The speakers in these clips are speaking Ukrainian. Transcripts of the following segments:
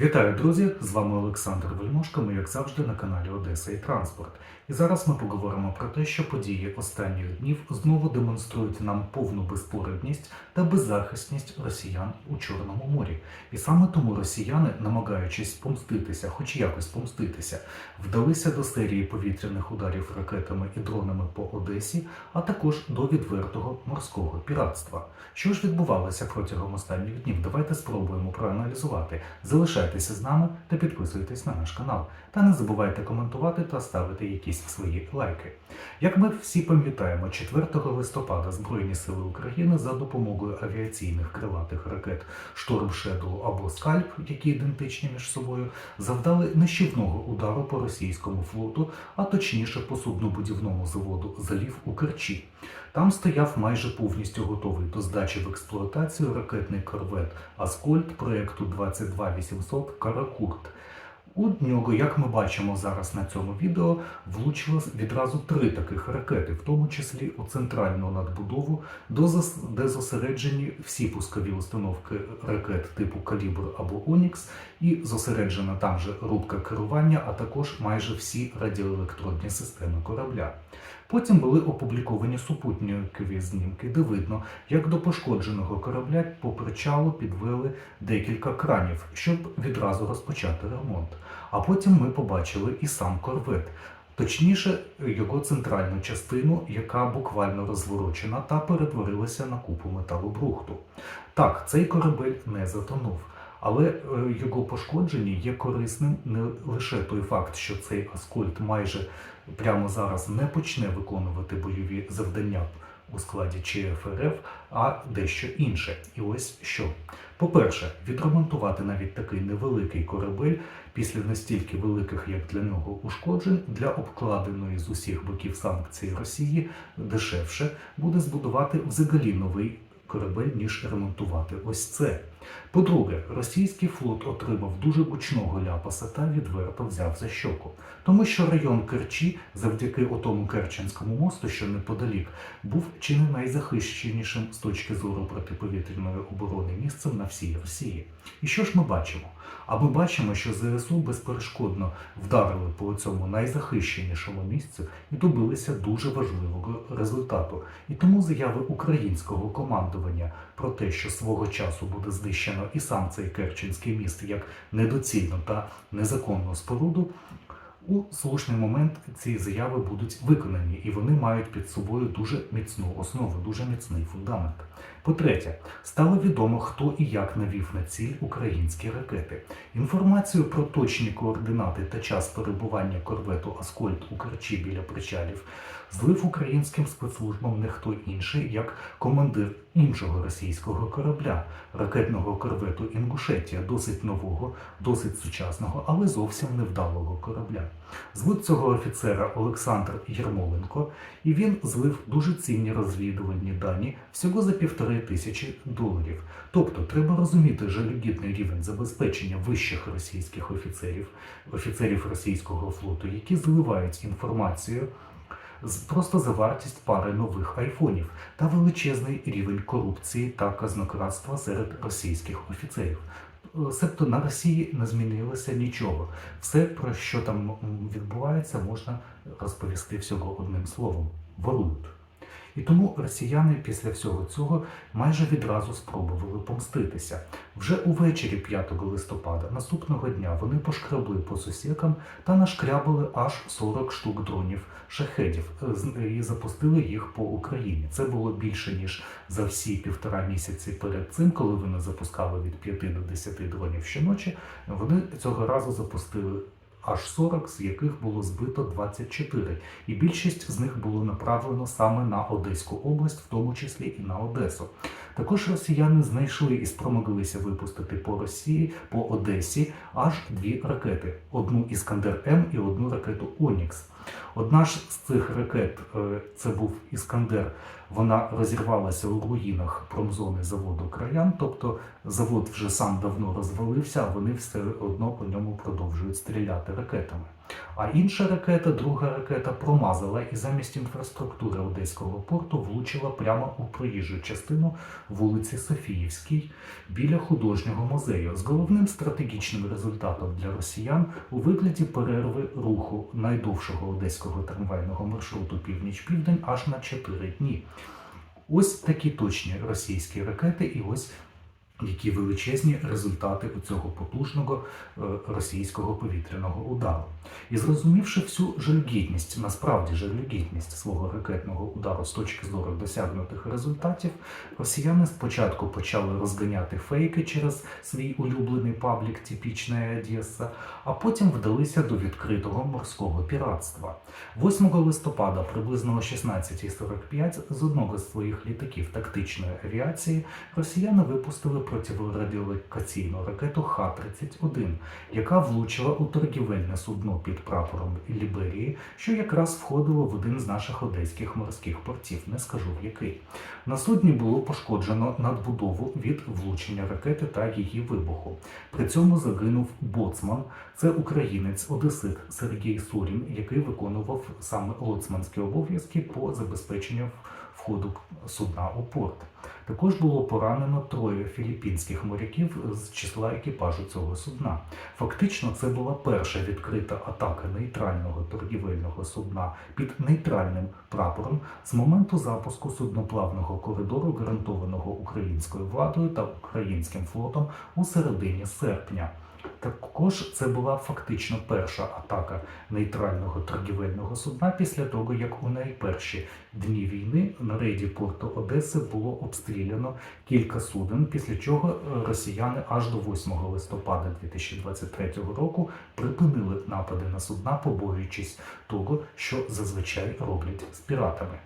Вітаю, друзі! З вами Олександр Вельмошко. Ми, як завжди, на каналі Одеса і Транспорт. І зараз ми поговоримо про те, що події останніх днів знову демонструють нам повну безпорадність та беззахисність росіян у Чорному морі. І саме тому росіяни, намагаючись помститися, хоч якось помститися, вдалися до серії повітряних ударів ракетами і дронами по Одесі, а також до відвертого морського піратства. Що ж відбувалося протягом останніх днів? Давайте спробуємо проаналізувати. Залишайтеся з нами та підписуйтесь на наш канал. Та не забувайте коментувати та ставити якісь свої лайки. Як ми всі пам'ятаємо, 4 листопада Збройні Сили України за допомогою авіаційних крилатих ракет Шторм Шедоу або Скальп, які ідентичні між собою, завдали нищівного удару по російському флоту, а точніше по суднобудівному заводу Залів у Керчі. Там стояв майже повністю готовий до здачі в експлуатацію ракетний корвет Аскольд проєкту 22800 Каракурт. У нього, як ми бачимо зараз на цьому відео, влучило відразу три таких ракети, в тому числі у центральну надбудову, де зосереджені всі пускові установки ракет типу Калібр або Онікс, і зосереджена там же рубка керування, а також майже всі радіоелектронні системи корабля. Потім були опубліковані супутникові знімки, де видно, як до пошкодженого корабля по причалу підвели декілька кранів, щоб відразу розпочати ремонт. А потім ми побачили і сам корвет. Точніше, його центральну частину, яка буквально розворочена та перетворилася на купу металобрухту. Так, цей корабель не затонув. Але е, його пошкодження є корисним не лише той факт, що цей Аскольд майже прямо зараз не почне виконувати бойові завдання у складі ЧФРФ, а дещо інше. І ось що. По-перше, відремонтувати навіть такий невеликий корабель після настільки великих, як для нього, ушкоджень для обкладеної з усіх боків санкцій Росії дешевше буде збудувати взагалі новий корабель, ніж ремонтувати ось це. По-друге, російський флот отримав дуже гучного ляпаса та відверто взяв за щоку. Тому що район Керчі, завдяки отому Керченському мосту, що неподалік, був чи не найзахищенішим з точки зору протиповітряної оборони місцем на всій Росії. І що ж ми бачимо? А ми бачимо, що ЗСУ безперешкодно вдарили по цьому найзахищенішому місцю і добилися дуже важливого результату. І тому заяви українського командування про те, що свого часу буде знищено і сам цей Керченський міст як недоцільну та незаконну споруду. У слушний момент ці заяви будуть виконані, і вони мають під собою дуже міцну основу, дуже міцний фундамент. По-третє, стало відомо, хто і як навів на ціль українські ракети. Інформацію про точні координати та час перебування корвету Аскольд у Керчі біля причалів злив українським спецслужбам не хто інший, як командир іншого російського корабля, ракетного корвету Інгушетія, досить нового, досить сучасного, але зовсім невдалого корабля. Звуть цього офіцера Олександр Єрмоленко, і він злив дуже цінні розвідувальні дані всього за півтори тисячі доларів. Тобто треба розуміти жалюгідний рівень забезпечення вищих російських офіцерів, офіцерів російського флоту, які зливають інформацію просто за вартість пари нових айфонів та величезний рівень корупції та казнократства серед російських офіцерів. Е, Себто на Росії не змінилося нічого. Все, про що там відбувається, можна розповісти всього одним словом: ворують. І тому росіяни після всього цього майже відразу спробували помститися. Вже увечері 5 листопада наступного дня вони пошкребли по сусікам та нашкрябали аж 40 штук дронів шахедів е, і запустили їх по Україні. Це було більше ніж за всі півтора місяці перед цим, коли вони запускали від 5 до 10 дронів щоночі. Вони цього разу запустили аж 40, з яких було збито 24. І більшість з них було направлено саме на Одеську область, в тому числі і на Одесу. Також росіяни знайшли і спромоглися випустити по Росії, по Одесі аж дві ракети: одну Іскандер М і одну ракету Онікс. Одна ж з цих ракет, е, це був Іскандер, вона розірвалася у руїнах промзони заводу Краян, тобто завод вже сам давно розвалився, а вони все одно по ньому продовжують стріляти ракетами. А інша ракета, друга ракета, промазала і замість інфраструктури Одеського порту влучила прямо у проїжджу частину вулиці Софіївській біля художнього музею з головним стратегічним результатом для росіян у вигляді перерви руху найдовшого одеського трамвайного маршруту північ-південь аж на 4 дні. Ось такі точні російські ракети, і ось які величезні результати у цього потужного е, російського повітряного удару. І зрозумівши всю жалюгідність, насправді жалюгідність свого ракетного удару з точки зору досягнутих результатів, росіяни спочатку почали розганяти фейки через свій улюблений паблік Типічна Одеса, а потім вдалися до відкритого морського піратства. 8 листопада приблизно о 16.45 з одного з своїх літаків тактичної авіації росіяни випустили протирадіолокаційну ракету Х-31, яка влучила у торгівельне судно під прапором Ліберії, що якраз входило в один з наших одеських морських портів, не скажу в який. На судні було пошкоджено надбудову від влучення ракети та її вибуху. При цьому загинув боцман, це українець Одесит Сергій Сурін, який виконував саме лоцманські обов'язки по забезпеченню входу судна у порт. Також було поранено троє філіппінських моряків з числа екіпажу цього судна. Фактично, це була перша відкрита атака нейтрального торгівельного судна під нейтральним прапором з моменту запуску судноплавного коридору, гарантованого українською владою та українським флотом у середині серпня. Також це була фактично перша атака нейтрального торгівельного судна після того, як у найперші дні війни на рейді порту Одеси було обстріляно кілька суден, після чого е, росіяни аж до 8 листопада 2023 року припинили напади на судна, побоюючись того, що зазвичай роблять з піратами.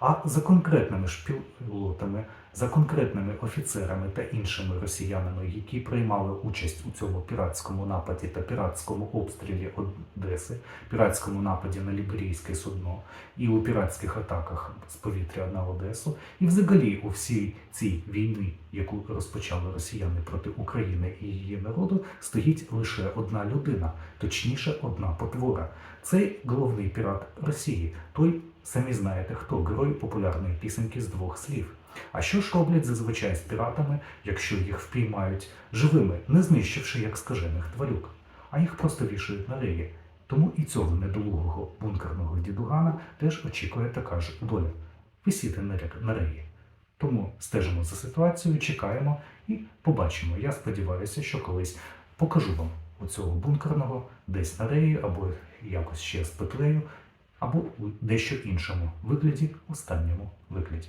А за конкретними ж пілотами, за конкретними офіцерами та іншими росіянами, які приймали участь у цьому піратському нападі та піратському обстрілі Одеси, піратському нападі на ліберійське судно і у піратських атаках з повітря на Одесу, і взагалі у всій цій війні, яку розпочали росіяни проти України і її народу, стоїть лише одна людина, точніше, одна потвора. Цей головний пірат Росії, той самі знаєте хто, герой популярної пісеньки з двох слів. А що ж роблять зазвичай з піратами, якщо їх впіймають живими, не знищивши як скажених тварюк, а їх просто вішають на реї. Тому і цього недолугого бункерного дідугана теж очікує така ж доля висіти на ре- реї. Тому стежимо за ситуацією, чекаємо і побачимо. Я сподіваюся, що колись покажу вам оцього бункерного десь на реї, або якось ще з петлею, або у дещо іншому вигляді, останньому вигляді.